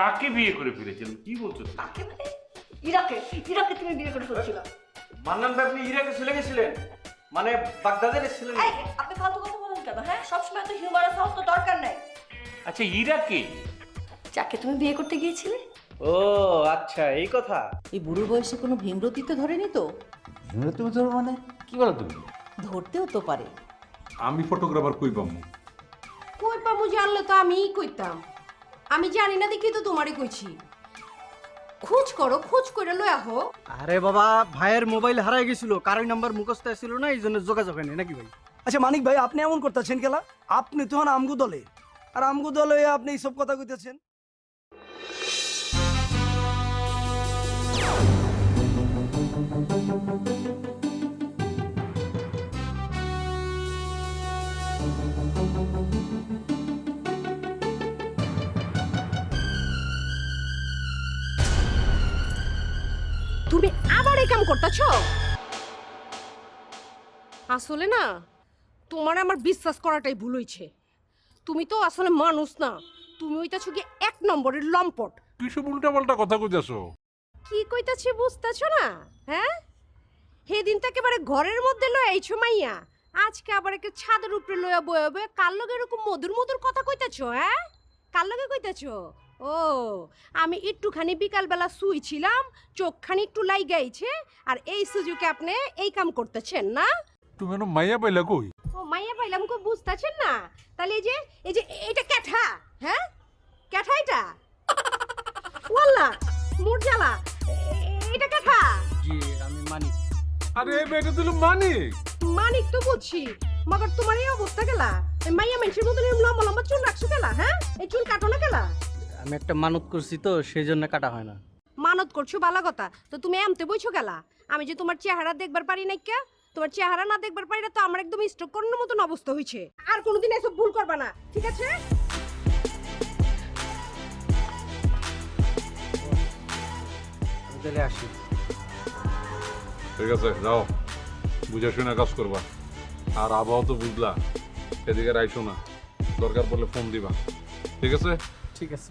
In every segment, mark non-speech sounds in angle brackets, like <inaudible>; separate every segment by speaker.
Speaker 1: কাকে বিয়ে করে ফিরেছিলেন কি বলছো?
Speaker 2: তাকে মানে? ইরাকে। ইরাকে তুমি বিয়ে করে ফেলছিল
Speaker 3: মান্নান ভাই আপনি ইরাকে চলে গেছিলেন? মানে বাগদাদের এসেছিলেন?
Speaker 2: এই আপনি ফালতু কথা বলেন কেন হ্যাঁ? সবসময় তো হিউমারাস হওয়ার তো দরকার নেই।
Speaker 1: আচ্ছা ইরাকে?
Speaker 2: যাকে তুমি বিয়ে করতে গিয়েছিলে?
Speaker 3: ও আচ্ছা এই কথা।
Speaker 4: এই বুড়ো বয়সে কোনো ভীমরতি তো ধরেনি তো?
Speaker 5: তুমি ধরো মানে? কি বলো তুমি?
Speaker 4: ধরতেও তো পারে।
Speaker 6: আমি ফটোগ্রাফার কই পাবো
Speaker 7: কই পামু জানলে তো আমিই কইতাম। আমি জানি না দেখি তো তোমারই কইছি। খোঁজ করো খোঁজ করে লই আহো।
Speaker 8: আরে বাবা ভাইয়ের মোবাইল হারাই গেছিল কারোর নাম্বার মুখস্থ ছিল না এই জন্য যোগাযোগ হয়নি নাকি ভাই?
Speaker 9: আচ্ছা মানিক ভাই আপনি এমন করতেছেন কেলা? আপনি তো হন আমগু দলে। আর আমগু দলে আপনি এইসব কথা কইতেছেন।
Speaker 7: এই কাম করতেছো? আসলে না তোমার আমার বিশ্বাস করাটাই ভুল হইছে তুমি তো আসলে মানুষ না তুমি ওইটাছো কি এক নম্বরের লম্পট।
Speaker 6: সব উল্টা পাল্টা কথা কইতেছো?
Speaker 7: কি কইতাছি বুঝতেছো না হ্যাঁ? সেদিন তো একেবারে ঘরের মধ্যে লয়ে আইছো মাইয়া। আজকে আবার একে ছাদের উপরে লয়া বয়ে বয়ে কার লগে এরকম মধুর মধুর কথা কইতাছো হ্যাঁ? কার লগে কইতাছো? ও আমি একটুখানি বিকালবেলা শুইছিলাম চোখখানি একটু লাই গাইছে আর এই সুযোগে আপনি এই কাম করতেছেন না?
Speaker 6: তুমি এনো মাইয়া পাইলা কই?
Speaker 7: ও মাইয়া পাইলাম কো বুঝতেছেন না? তাহলে এই যে এই যে এটা ক্যাঠা হ্যাঁ? ক্যাঠা এটা? ওয়াল্লা মোর জ্বালা এ- এটা ক্যাঠা?
Speaker 8: জি আমি মানি
Speaker 6: আরে এই মেয়েটা দিল মানিক।
Speaker 7: মানিক তো বুঝছি মগর তোমার এই অবস্থা গেলা? মাইয়া মানুষের মতন লম্বা লম্বা চুল রাখছো গেলা হ্যাঁ? এই চুল কাটো না গেলা?
Speaker 8: আমি একটা মানত করছি তো সেই জন্য কাটা হয় না।
Speaker 7: মানত করছ বালা কথা। তো তুমি এমতে বইছো গেলা? আমি যে তোমার চেহারা দেখবার পারি না কে? তোমার চেহারা না দেখবার পারি না তো আমার একদম স্ট্রোক করানোর মতন অবস্থা হয়েছে আর কোনোদিন এসব ভুল করবা না ঠিক আছে?
Speaker 8: তাহলে আসি।
Speaker 6: ঠিক আছে যাও। বুঝে শুনে কাজ করবা। আর আবহাওয়া তো বুঝলা এদিকে রাইছো না। দরকার পড়লে ফোন দিবা। ঠিক আছে?
Speaker 8: ঠিক আছে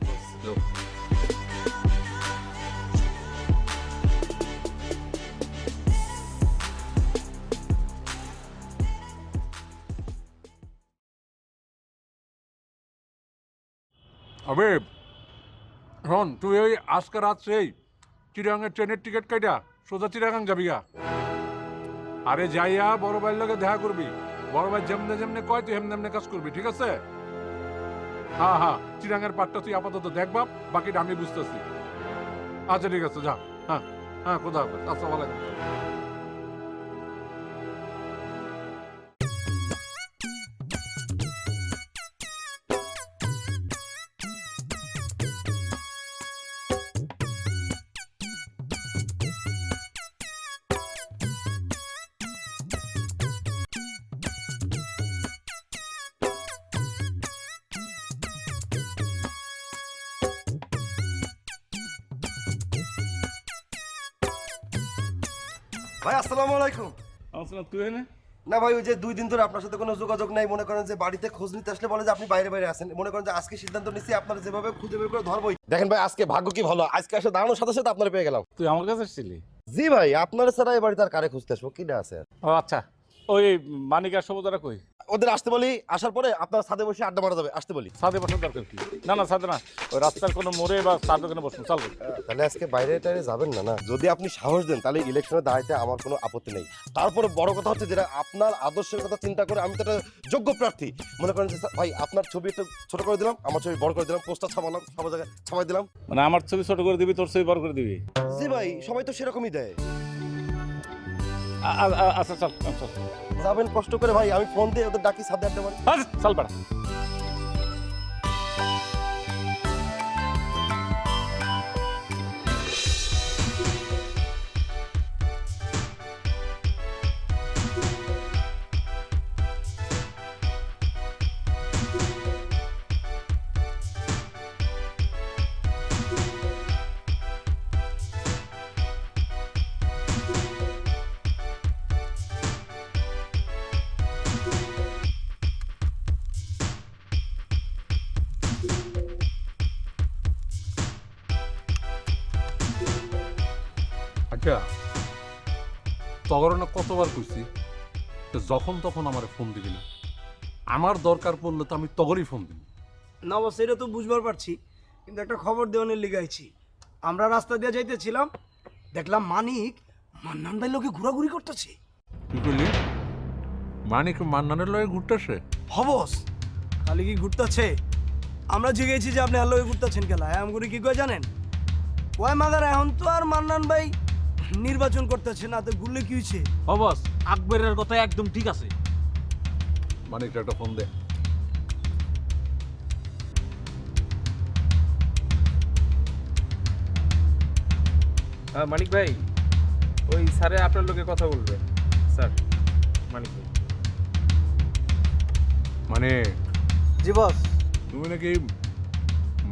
Speaker 6: আবে শোন তুই ওই আজকে রাত সেই চিরাঙের ট্রেনের টিকিট কাইটা সোজা চিরাগাং যাবি গা। আরে যাইয়া বড় ভাইয়ের লগে দেখা করবি। বড় ভাই যেমনে যেমনে কয় তুই হেমনে হেমনে কাজ করবি ঠিক আছে? হ্যাঁ হ্যাঁ চিরাঙের পাটটা তুই আপাতত দেখবা বাকিটা আমি বুঝতেছি। আচ্ছা ঠিক আছে, যা। হ্যাঁ হ্যাঁ কোথাও হবে আসসালামু
Speaker 1: আসলে তুই এনে?
Speaker 9: না ভাই ওই যে দুই দিন ধরে আপনার সাথে কোনো যোগাযোগ নাই মনে করেন যে বাড়িতে খোঁজ নিতে আসলে বলে যে আপনি বাইরে বাইরে আছেন। মনে করেন যে আজকে সিদ্ধান্ত নিচ্ছি আপনার যেভাবে খুঁজে বের করে ধরবই। দেখেন ভাই আজকে ভাগ্য কি ভালো? আজকে এসে দাঁড়ানোর সাথে সাথে আপনার পেয়ে গেলাম।
Speaker 1: তুই আমার কাছে আসছিলি?
Speaker 9: জি ভাই আপনার ছাড়া এই বাড়িতে আর কারে খুঁজতে আসব? কি না আছে আর?
Speaker 1: ও আচ্ছা ওই মানিকার সবুজারা কই?
Speaker 9: ওদের আসতে বলি আসার পরে আপনার ছাদে বসে আড্ডা মারা যাবে আসতে বলি।
Speaker 1: সাদে বসার দরকার কি? না না সাদে না। ওই রাস্তার কোনো মোড়ে বা তার দোকানে বসুন চল।
Speaker 9: তাহলে আজকে বাইরে টাইরে যাবেন না না? যদি আপনি সাহস দেন তাহলে ইলেকশনে দাঁড়াইতে আমার কোনো আপত্তি নেই। তারপরে বড় কথা হচ্ছে যেটা আপনার আদর্শের কথা চিন্তা করে আমি তো একটা যোগ্য প্রার্থী। মনে করেন যে ভাই আপনার ছবি একটু ছোট করে দিলাম আমার ছবি বড় করে দিলাম পোস্টার ছাপালাম সব জায়গায় ছাপাই দিলাম।
Speaker 1: মানে আমার ছবি ছোট করে দিবি তোর ছবি বড় করে দিবি?
Speaker 9: জি ভাই সবাই তো সেরকমই দেয়।
Speaker 1: আচ্ছা চল চল
Speaker 9: যাবেন কষ্ট করে ভাই আমি ফোন দিয়ে ওদের ডাকি সাথে আসতে মারি
Speaker 1: আচ্ছা, চল বেড়া।
Speaker 6: আচ্ছা তখন না কতবার কইছি যে যখন তখন আমার ফোন দিবি না। আমার দরকার পড়লে তো আমি তগরই ফোন দিবি।
Speaker 10: না বস এটা তো বুঝবার পারছি কিন্তু একটা খবর দেওয়ানের লিগাইছি। আমরা রাস্তা দিয়ে যাইতেছিলাম দেখলাম মানিক মান্নান ভাই লোকে ঘোরাঘুরি করতেছে।
Speaker 6: কি করলি মানিক মান্নানের লয়ে ঘুরতেছে?
Speaker 10: হবস খালি কি ঘুরতেছে? আমরা জিগেছি যে আপনি আল্লোকে ঘুরতেছেন কেলা এমন করে কি কয় জানেন? ওই মাগার এখন তো আর মান্নান ভাই নির্বাচন করতেছে না তো ঘুরলে কি হয়েছে?
Speaker 3: অবস আকবরের কথা একদম ঠিক আছে।
Speaker 6: মানিক একটা ফোন দে।
Speaker 3: মানিক ভাই ওই স্যারে আপনার লোকে কথা বলবে। স্যার মানিক ভাই।
Speaker 6: মানে
Speaker 10: জি বস।
Speaker 6: তুমি নাকি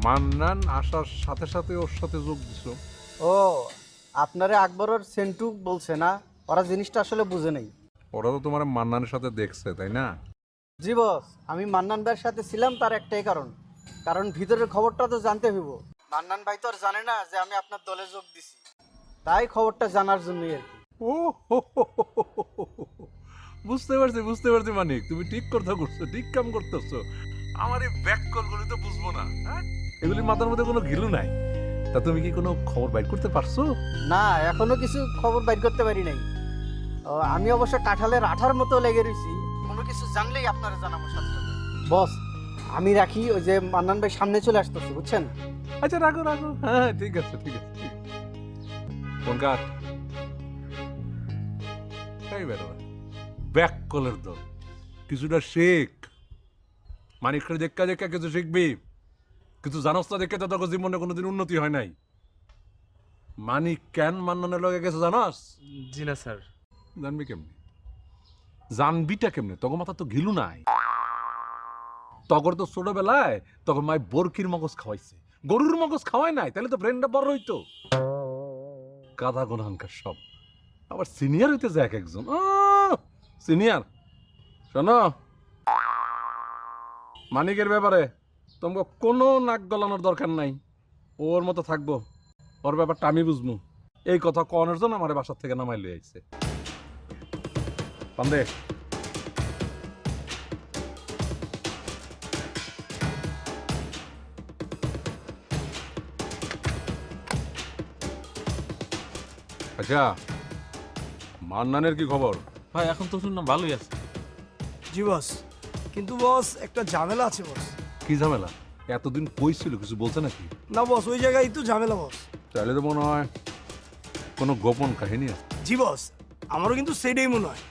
Speaker 6: মান্নান আসার সাথে সাথে ওর সাথে যোগ দিছো?
Speaker 10: ও আপনারে আকবরের সেন্টু বলছে না ওরা জিনিসটা আসলে বুঝে নেই।
Speaker 6: ওরা তো তোমার মান্নানের সাথে দেখছে তাই না?
Speaker 10: জি বস আমি মান্নান ভাইয়ের সাথে ছিলাম তার একটাই কারণ কারণ ভিতরের খবরটা তো জানতে হইব। মান্নান ভাই তো আর জানে না যে আমি আপনার দলে যোগ দিছি। তাই খবরটা জানার জন্যই আর কি।
Speaker 6: ও বুঝতে পারছি বুঝতে পারছি মানিক তুমি ঠিক কথা করছ ঠিক কাম করতেছো। আমার এই ব্যাক কলগুলি তো বুঝব না হ্যাঁ? এগুলি মাথার মধ্যে কোনো ঘিলু নাই। তা তুমি কি কোনো খবর বাইর করতে পারছ?
Speaker 10: না এখনও কিছু খবর বাইর করতে পারি নাই। আমি অবশ্য কাঁঠালের আঠার মতো লেগে রয়েছি কোনো কিছু জানলেই আপনারা জানাব সাথে সাথে বস আমি রাখি ওই যে মান্নান ভাই সামনে চলে আসতেছে বুঝছেন?
Speaker 6: আচ্ছা রাখো রাখো। হ্যাঁ ঠিক আছে ঠিক আছে ঠিক আছে। ফোন কাট এই বেরো ব্যাক কলের দল। কিছুটা শেখ। মানিকটা দেখা দেখা কিছু শিখবি। কিছু জানোস না দেখে তো তোর জীবনে কোনোদিন উন্নতি হয় নাই। মানিক কেন মান্নানের লগে গেছে জানাস?
Speaker 3: জি না স্যার।
Speaker 6: জানবি কেমনি? জানবিটা কেমনে? তখন মাথা তো ঘিলু নাই। তখন তো ছোটবেলায় তখন মায় বরকির মগজ খাওয়াইছে। গরুর মগজ খাওয়াই নাই তাহলে তো ব্রেনটা বড় হইতো। গাধা গোনানকার সব। আবার সিনিয়র হইতে যায় এক একজন। সিনিয়র শোনো। মানিকের ব্যাপারে তোমাকে কোনো নাক গলানোর দরকার নাই। ওর মতো থাকব। ওর ব্যাপারটা আমি বুঝব। এই কথা কনের জন্য আমার বাসার থেকে নামাই লই আইছে। পান্দে। আচ্ছা মান্নানের কি খবর?
Speaker 3: ভাই এখন তো শুনলাম ভালোই আছে।
Speaker 10: জি বস কিন্তু বস একটা ঝামেলা আছে বস।
Speaker 6: কি ঝামেলা? এতদিন কই ছিল? কিছু বলছে নাকি?
Speaker 10: না বস ওই জায়গায় তো ঝামেলা বস।
Speaker 6: তাহলে তো মনে হয় কোনো গোপন কাহিনী আছে।
Speaker 10: জি বস আমারও কিন্তু সেটাই মনে হয়।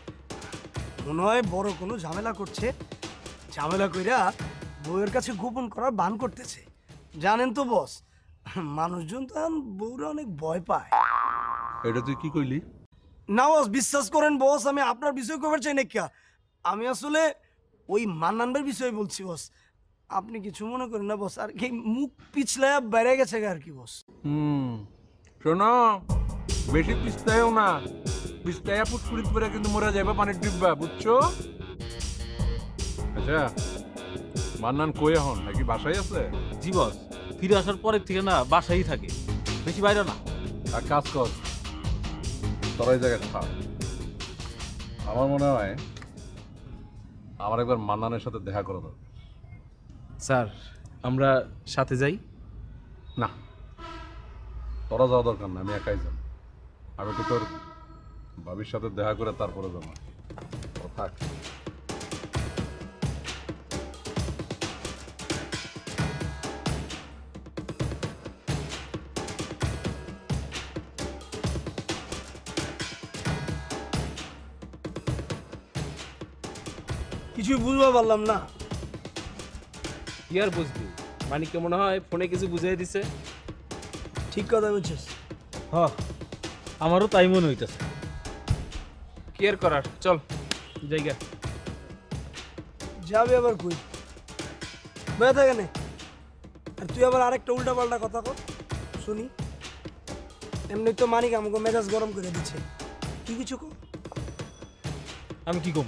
Speaker 10: মনে হয় বড় কোনো ঝামেলা করছে ঝামেলা কইরা বউয়ের কাছে গোপন করার বান করতেছে। জানেন তো বস মানুষজন তো এখন বউরা অনেক ভয় পায়।
Speaker 6: এটা তুই কি কইলি?
Speaker 10: না বস বিশ্বাস করেন বস আমি আপনার বিষয় কবার চাই না কিয়া। আমি আসলে ওই মান্নানবার বিষয়ে বলছি বস। আপনি কিছু মনে করেন না বস আর কি মুখ পিছলায় বেড়ে গেছে আর কি বস
Speaker 6: হুম। শোনো বেশি পিস্তায়ও না। পিস্তায়া পুটপুরিত করে কিন্তু মরে যাবে পানির ডিব্বা বুঝছ? আচ্ছা মান্নান কই এখন? নাকি বাসায় আছে?
Speaker 3: জি বস ফিরে আসার পরের থেকে না বাসাই থাকে। বেশি বাইরে না।
Speaker 6: আর কাজ কর তোরা এই জায়গায় থাক আমার মনে হয় আমার একবার মান্নানের সাথে দেখা করা দরকার
Speaker 3: স্যার আমরা সাথে যাই?
Speaker 6: না। তোরা যাওয়া দরকার না আমি একাই যাব। আমি তো তোর ভাবির সাথে দেখা করে তারপরে যাব। থাক।
Speaker 10: কিছুই বুঝতে পারলাম না।
Speaker 3: কি আর বুঝবি? মানিককে মনে হয় ফোনে কিছু বুঝিয়ে দিছে।
Speaker 10: ঠিক কথা বলছিস।
Speaker 3: হ আমারও তাই মনে হইতেছে। কি আর করার? চল জায়গা।
Speaker 10: যাবে আবার কই? বেড়ে থাকে না আর তুই আবার আরেকটা উল্টা পাল্টা কথা কর শুনি। এমনি তো মানিক আমাকে মেজাজ গরম করে দিচ্ছে তুই কিছু কর
Speaker 3: আমি কি কম?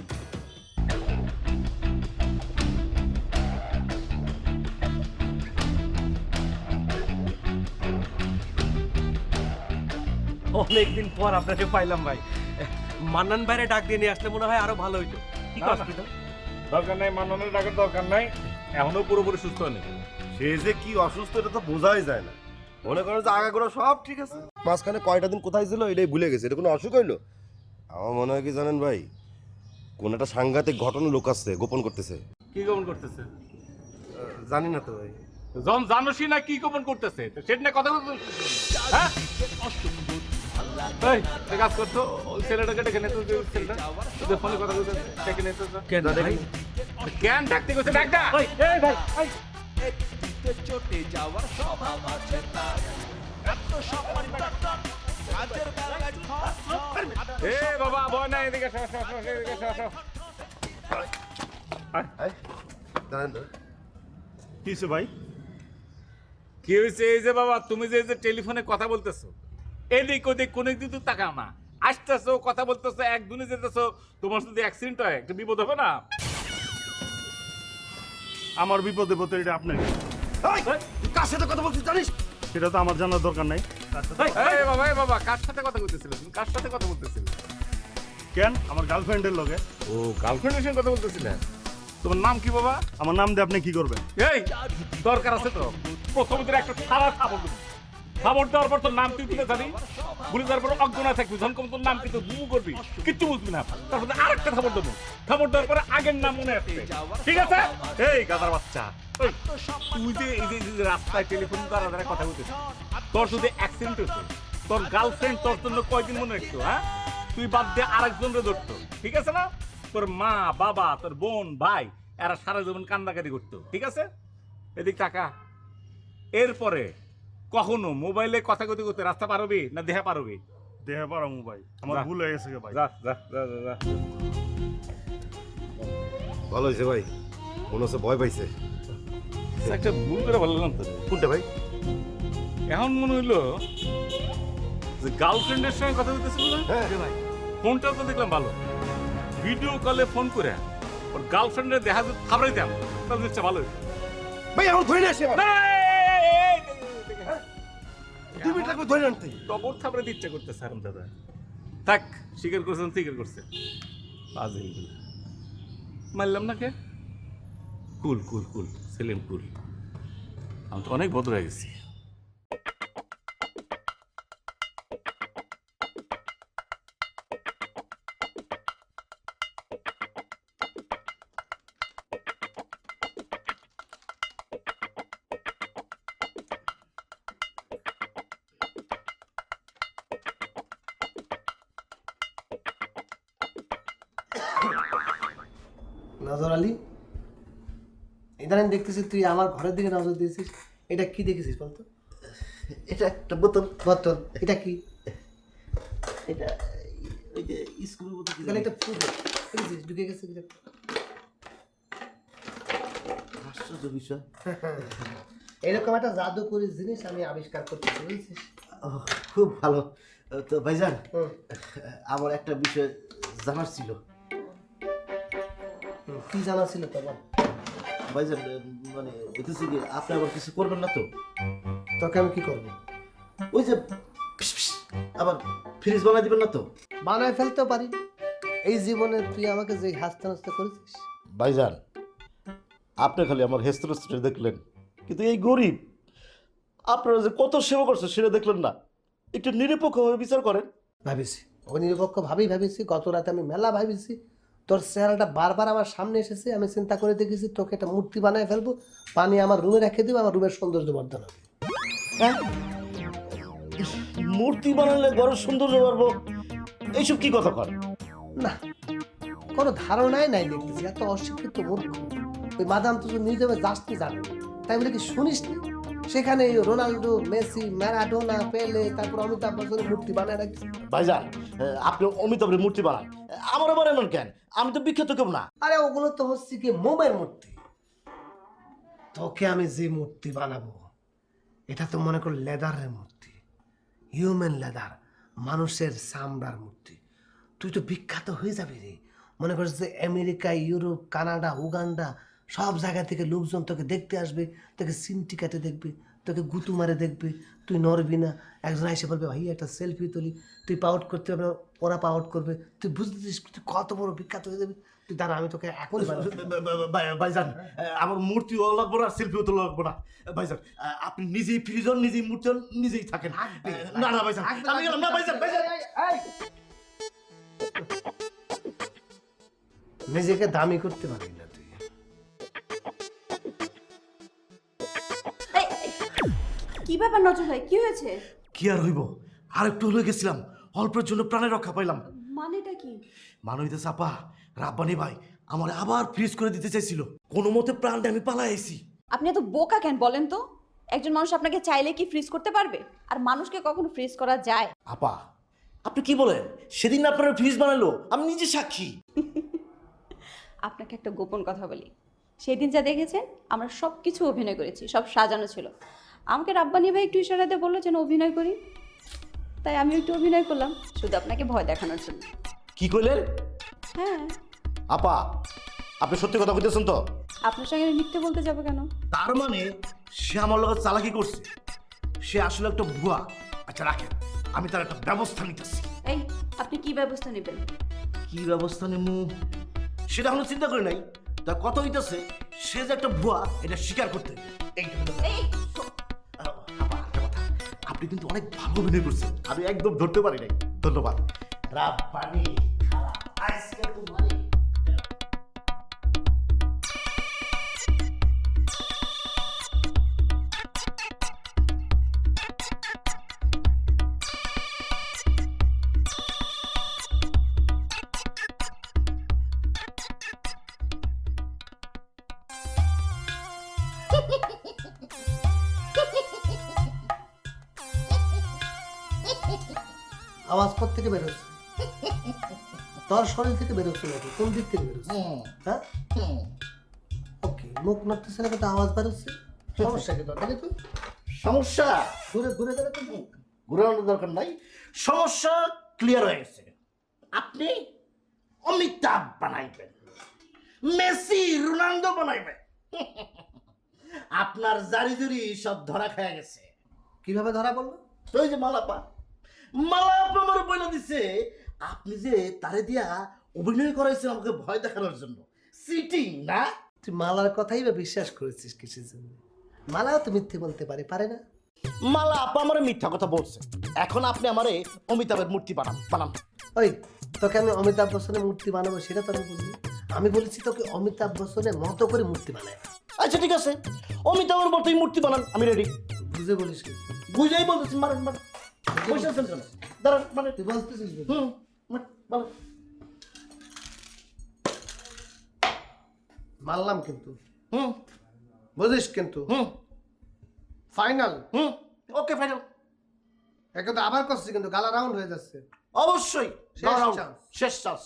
Speaker 3: অনেকদিন পর আপনাকে পাইলাম ভাই। মান্নান ভাইরে ডাক দিয়ে নিয়ে আসলে মনে হয় আরও ভালো হইতো। কি। হইতো?
Speaker 1: দরকার নাই মাননের ডাকের দরকার নাই। এখনও পুরোপুরি সুস্থ হয়নি।
Speaker 9: সে যে কি অসুস্থ এটা তো বোঝাই যায় না। মনে করো যে আগাগোড়া সব ঠিক আছে। মাঝখানে কয়টা দিন কোথায় ছিল এটাই ভুলে গেছে। এটা কোনো অসুখ হইল? আমার মনে হয় কি জানেন ভাই কোন একটা সাংঘাতিক ঘটনা লুকাচ্ছে গোপন করতেছে।
Speaker 1: কি গোপন করতেছে?
Speaker 9: জানি না তো ভাই।
Speaker 1: জন জানোসই না কি গোপন করতেছে। সেটা কথা বলতে হ্যাঁ? কাজ করতো ছেলেটাকে ডেকে নিতে ছেলেটা। ওদের ফোনে কথা বলতে ডেকে নিতে
Speaker 3: কেন ভাই?
Speaker 1: কেন ডাকতে গেছে ডাক এই ভাই এই। এ বাবা ভয় নাই এদিকে।
Speaker 9: জানেন
Speaker 1: ভাই? কি হয়েছে এই যে বাবা তুমি যে এই যে টেলিফোনে কথা বলতেছো এদিক ওদিক কোনো দিক তো তাকাও না। আসতেছো কথা বলতেছো এক দুনে যেতেছো তোমার যদি অ্যাক্সিডেন্ট হয় একটা বিপদ হবে না?
Speaker 11: আমার বিপদে পড়তে এটা আপনার
Speaker 9: কার সাথে কথা বলছিস জানিস?
Speaker 11: সেটা তো আমার জানার দরকার নাই।
Speaker 1: এই বাবা এই বাবা কার সাথে কথা বলতেছিলে তুমি? কার সাথে কথা বলতেছিলে?
Speaker 11: কেন? আমার গার্লফ্রেন্ডের লগে।
Speaker 1: ও গার্লফ্রেন্ডের সঙ্গে কথা বলতেছিলে? তোমার নাম কি বাবা?
Speaker 11: আমার নাম দিয়ে আপনি কি করবেন?
Speaker 1: এই দরকার আছে তো। প্রথম একটা সারা খাবার দেবো। খাবার দেওয়ার পর তোর নাম তুই তুলে যাবি বলে দেওয়ার পর অজ্ঞান থাকবি, যখন তোর নাম কিন্তু গুমু করবি, কিচ্ছু বুঝবি না। তারপরে আরেকটা খাবার দেবো। খাবার দেওয়ার পরে আগের নাম মনে আসবে ঠিক আছে? এই গাদার বাচ্চা। তুই যে এই যে রাস্তায় টেলিফোন দ্বারা দ্বারা কথা বলতেছিস, তোর যদি অ্যাক্সিডেন্ট হতো তোর গার্লফ্রেন্ড তোর জন্য কয়দিন মনে রাখতো হ্যাঁ? তুই বাদ দিয়ে আরেকজনকে ধরতো। ঠিক আছে না? তোর মা, বাবা, তোর বোন, ভাই, এরা সারা জীবন কান্দাকাটি করতো। ঠিক আছে? এদিক টাকা এরপরে কখনো মোবাইলে কথা কইতে করতে রাস্তা পারবি না দেহা পারবি
Speaker 11: দেহা পারা মোবাইল আমার। ভুল হয়ে গেছে ভাই।
Speaker 1: যা যা যা যা,
Speaker 9: ভালো হয়েছে ভাই। মনে হচ্ছে ভয় পাইছে।
Speaker 1: একটা ভুল করে বললাম তো।
Speaker 9: কোনটা ভাই?
Speaker 1: এখন মনে হইল যে গার্লফ্রেন্ডের সঙ্গে কথা বলতেছিল না
Speaker 9: হ্যাঁ।
Speaker 1: ফোনটাও তো দেখলাম ভালো। ভিডিও কলে ফোন করে ওর গার্লফ্রেন্ডের দেখা যদি থাবড়াই দাম তাহলে জিনিসটা ভালো।
Speaker 9: ভাই এখন ধরে নিয়ে আসি দুই মিনিট লাগবে ধরে আনতে।
Speaker 1: থাপড়ে দিতে ইচ্ছা করতেছে দাদা। থাক স্বীকার করছেন স্বীকার করছে। পাজিল মারলাম না কে? কুল কুল কুল সেলিম কুল। আমি তো অনেক ভদ্র হয়ে গেছি।
Speaker 8: নজর আলী। ইদানিং দেখতেছি তুই আমার ঘরের দিকে নজর দিয়েছিস। এটা কি দেখেছিস বলতো?
Speaker 5: এটা একটা বোতল।
Speaker 8: বোতল। এটা কি?
Speaker 5: এটা ওই যে স্কুলের মতো
Speaker 8: তাহলে
Speaker 5: জানি।
Speaker 8: একটা দেখেছিস? ঢুকে গেছে
Speaker 5: আশ্চর্য বিষয়।
Speaker 8: এরকম একটা জাদুকরি জিনিস আমি আবিষ্কার করতেছি বুঝছিস?
Speaker 5: খুব ভালো। তো ভাইজান। আমার একটা বিষয় জানার ছিল।
Speaker 8: কি জানা ছিল তোমার
Speaker 5: ভাইজান মানে হইতেছে কি আপনি আবার কিছু করবেন না তো?
Speaker 8: তোকে আমি কি করব?
Speaker 5: ওই যে ফিস ফিস, আবার ফ্রিজ বানাই দিবেন না তো?
Speaker 8: বানায় ফেলতেও পারি। এই জীবনে তুই আমাকে যে হাসতে হাসতে করেছিস।
Speaker 5: ভাইজান আপনি খালি আমার হেস্তর দেখলেন কিন্তু এই গরিব আপনারা যে কত সেবা করছে সেটা দেখলেন না। একটু নিরপেক্ষভাবে বিচার করেন।
Speaker 8: ভাবিছি। ও নিরপেক্ষ ভাবেই ভাবিছি। গত রাতে আমি মেলা ভাবিছি। তোর চেহারাটা বারবার আমার সামনে এসেছে আমি চিন্তা করে দেখেছি তোকে একটা মূর্তি বানায় ফেলব পানি আমার রুমে রেখে দিব আমার রুমের সৌন্দর্য বর্ধন হবে।
Speaker 5: হ্যাঁ? মূর্তি বানালে বড় সৌন্দর্য পারব এইসব কি কথা কর?
Speaker 8: না কোনো ধারণাই নাই দেখতেছি এত অশিক্ষিত মূর্খ। ওই মাদাম তো নিজে যাসনি জানে? তাই বলে কি শুনিস নি? সেখানে রোনাল্ডো মেসি ম্যারাডোনা পেলে তারপর অমিতাভ বচ্চনের মূর্তি বানায় রাখছে।
Speaker 5: ভাইজান আপনি অমিতাভের মূর্তি বানান। আমার আবার এমন কেন? আমি তো বিখ্যাত কেউ না।
Speaker 8: আরে ওগুলো তো হচ্ছে কি মোমের মূর্তি। তোকে আমি যে মূর্তি বানাবো, এটা তো মনে কর লেদারের মূর্তি। হিউম্যান লেদার মানুষের চামড়ার মূর্তি। তুই তো বিখ্যাত হয়ে যাবি রে। মনে করিস যে আমেরিকা, ইউরোপ, কানাডা, উগান্ডা, সব জায়গা থেকে লোকজন তোকে দেখতে আসবে, তোকে সিনটি কাটে দেখবে, তোকে গুতু মারে দেখবে। তুই নড়বি না, একজন এসে বলবে ভাই একটা সেলফি তুলি। তুই পাউট করতে পারবে ওরা পাউট করবে। তুই বুঝতেছিস তুই কত বড় বিখ্যাত হয়ে যাবি। তুই দাঁড়া আমি তোকে এখন
Speaker 5: ভাইজান আমার মূর্তিও লাগবো না সেলফিও তো লাগবো না। ভাইজান আপনি নিজেই ফ্রিজ হন নিজেই মূর্তি হন নিজেই থাকেন না না ভাইজান আমি গেলাম না ভাইজান ভাইজান।
Speaker 8: নিজেকে দামি করতে পারবি না তুই।
Speaker 2: কি ব্যাপার নজর ভাই? কি হয়েছে?
Speaker 5: কি আর হইব? আর একটু হলে গেছিলাম। অল্পের জন্য প্রাণে রক্ষা পাইলাম।
Speaker 2: মানেটা কি?
Speaker 5: মানবিতে চাপা রাব্বানি ভাই আমার আবার ফ্রিজ করে দিতে চাইছিল। কোনো মতে প্রাণটা আমি পালাই আইছি।
Speaker 2: আপনি এত বোকা কেন বলেন তো? একজন মানুষ আপনাকে চাইলে কি ফ্রিজ করতে পারবে? আর মানুষকে কখনো ফ্রিজ করা যায়?
Speaker 5: আপা আপনি কি বলেন? সেদিন আপনারা ফ্রিজ বানালো আমি নিজে সাক্ষী। <laughs>
Speaker 2: আপনাকে একটা গোপন কথা বলি। সেদিন যা দেখেছেন আমরা সব কিছু অভিনয় করেছি সব সাজানো ছিল। আমাকে রাব্বানি ভাই একটু ইশারাতে বলল যেন অভিনয় করি। তাই আমি একটু অভিনয় করলাম। শুধু আপনাকে ভয় দেখানোর জন্য।
Speaker 5: কি কইলেন?
Speaker 2: হ্যাঁ।
Speaker 5: আপা আপনি সত্যি কথা কইতেছেন তো?
Speaker 2: আপনার সঙ্গে আমি মিথ্যে বলতে যাব কেন?
Speaker 5: তার মানে সে আমার লগে চালাকি করছে। সে আসলে একটা ভুয়া। আচ্ছা রাখেন। আমি তার একটা ব্যবস্থা নিতেছি।
Speaker 2: এই আপনি কি ব্যবস্থা নেবেন?
Speaker 5: কি ব্যবস্থা নেব? সেটা এখনও চিন্তা করি নাই। তার কথা হইতেছে সে যে একটা ভুয়া এটা স্বীকার করতে। হবে। এইটা হলো
Speaker 2: এই
Speaker 5: আপনি কিন্তু অনেক ভালো অভিনয় করছেন। আমি একদম ধরতে পারি নাই। ধন্যবাদ। রাব্বানি খালা আজকে তোমারে
Speaker 8: আওয়াজ কোথা থেকে বেরোচ্ছে তোর শরীর থেকে বেরোচ্ছে নাকি কোন দিক থেকে বেরোচ্ছে হ্যাঁ? ওকে মুখ নাড়তেছে না কিন্তু আওয়াজ বেরোচ্ছে সমস্যা কি তোর? দেখে তুই।
Speaker 5: সমস্যা?
Speaker 8: ঘুরে ঘুরে গেলে তো মুখ
Speaker 5: ঘুরানোর দরকার নাই। সমস্যা ক্লিয়ার হয়ে গেছে। আপনি অমিতাভ বানাইবেন। মেসি রোনাল্ডো বানাইবেন। আপনার জারি জুরি সব ধরা খেয়ে গেছে।
Speaker 8: কীভাবে ধরা পড়ল
Speaker 5: ওই যে মালাপা। আমার দিছে। আপনি যে তারে দিয়া অভিনয় করাইছেন আমাকে ভয় দেখানোর জন্য। সিটিং না?
Speaker 8: তুই মালার কথাই বা বিশ্বাস করেছিস কিসের জন্য? মালাও তো মিথ্যে বলতে পারে পারে না।
Speaker 5: মালা আপা আমার মিথ্যা কথা বলছে। এখন আপনি আমারে অমিতাভের মূর্তি বানান বানান।
Speaker 8: ওই তোকে আমি অমিতাভ বচ্চনের মূর্তি বানাবো সেটা তো আমি বলিনি। আমি বলেছি তোকে অমিতাভ বচ্চনের মতো করে মূর্তি বানায়
Speaker 5: আচ্ছা ঠিক আছে। অমিতাভের মতোই মূর্তি বানান আমি রেডি
Speaker 8: বুঝে বলিস কি?
Speaker 5: বুঝেই বলতেছি মারেন মারেন। বসে কেন? দাঁড়ান মানে
Speaker 8: তুই বলতেছিস
Speaker 5: হুম মার,
Speaker 8: মারলাম কিন্তু।
Speaker 5: হুম।
Speaker 8: বুঝিস কিন্তু।
Speaker 5: হুম।
Speaker 8: ফাইনাল
Speaker 5: হুম। ওকে ফাইনাল
Speaker 8: এখন তো আবার করছি কিন্তু গালা রাউন্ড হয়ে যাচ্ছে।
Speaker 5: অবশ্যই।
Speaker 8: শেষ চান্স
Speaker 5: শেষ চান্স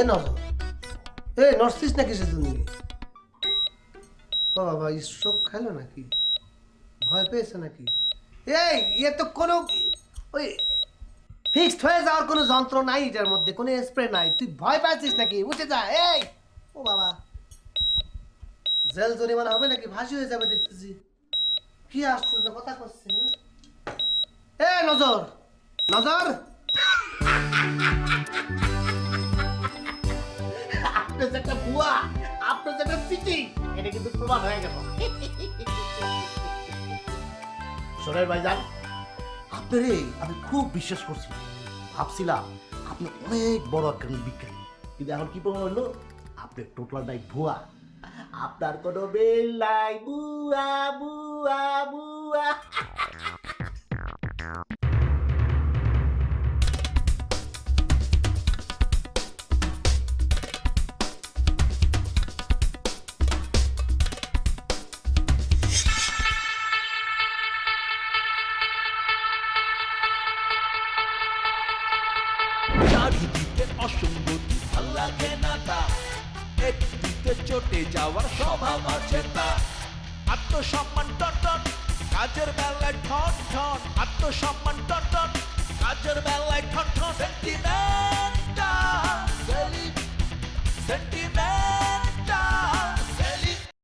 Speaker 8: এ নজর এ নড়ছিস নাকি সেজন্য ও বাবা স্ট্রোক খাইলো নাকি ভয় পেয়েছে নাকি এই ইয়ে তো কোনো ওই ফিক্সড হয়ে যাওয়ার কোনো যন্ত্র নাই এটার মধ্যে কোনো স্প্রে নাই তুই ভয় পাচ্ছিস নাকি উঠে যা এই ও বাবা জেল জরিমানা হবে নাকি ফাঁসি হয়ে যাবে দেখতেছি কি আশ্চর্য কথা করছে? এ নজর নজর
Speaker 5: একটা একটা এটা কিন্তু প্রমাণ হয়ে গেল। আপনারে আমি খুব বিশ্বাস করছি। ভাবছিলাম আপনি অনেক বড় একজন বিজ্ঞানী, কিন্তু এখন কি প্রমাণ হলো? আপনি টোটাল নাই, ভুয়া। আপনার কোনো বেল নাই বুয়া বুয়া বুয়া
Speaker 12: যাওয়ার স্বভাব আছে তার আত্মসম্মান টন টন কাজের বেলায় ঠন ঠন আত্মসম্মান